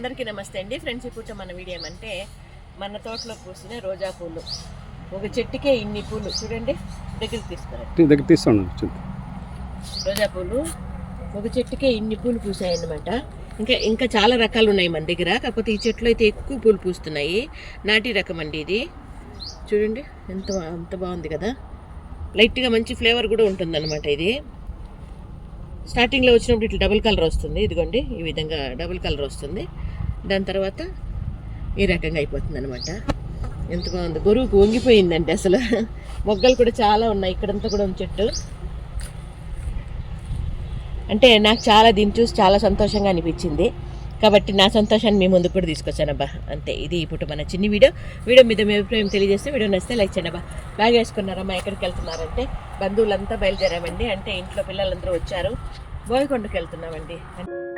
అందరికీ నమస్తే అండి. ఫ్రెండ్స్ ఇప్పుడు మన వీడియో ఏమంటే మన తోటలో పూసిన రోజా పూలు. ఒక చెట్టుకే ఇన్ని పూలు. చూడండి దగ్గరికి తీసుకురండి. దగ్గర తీస్తాను రోజా పూలు ఒక చెట్టుకే ఇన్ని పూలు పూసాయన్నమాట. ఇంకా ఇంకా చాలా రకాలు ఉన్నాయి మన దగ్గర. కాకపోతే ఈ చెట్లు అయితే ఎక్కువ పూలు పూస్తున్నాయి. నాటి రకం అండి ఇది. చూడండి ఎంత ఎంత బాగుంది కదా. లైట్గా మంచి ఫ్లేవర్ కూడా ఉంటుందన్నమాట ఇది. స్టార్టింగ్లో వచ్చినప్పుడు ఇట్లా డబుల్ కలర్ వస్తుంది. ఇదిగోండి ఈ విధంగా డబుల్ కలర్ వస్తుంది. దాని తర్వాత ఈ రకంగా అయిపోతుంది అనమాట ఎంత బాగుంది. గొరువుకు వంగిపోయిందండి అసలు. మొగ్గలు కూడా చాలా ఉన్నాయి. ఇక్కడంతా కూడా ఉంది చెట్టు. అంటే నాకు చాలా దీన్ని చూసి చాలా సంతోషంగా అనిపించింది. కాబట్టి నా సంతోషాన్ని మీ ముందు కూడా తీసుకొచ్చాను అబ్బా. అంతే. ఇది ఇప్పుడు మన చిన్ని వీడియో. వీడియో మీద మీ అభిప్రాయం తెలియజేస్తే వీడియో నచ్చితే లైక్ చేయండి అబ్బా. బాగా వేసుకున్నారమ్మా ఎక్కడికి వెళ్తున్నారంటే బంధువులంతా బయలుదేరామండి. అంటే ఇంట్లో పిల్లలందరూ వచ్చారు. బోయకొండకు వెళ్తున్నామండి.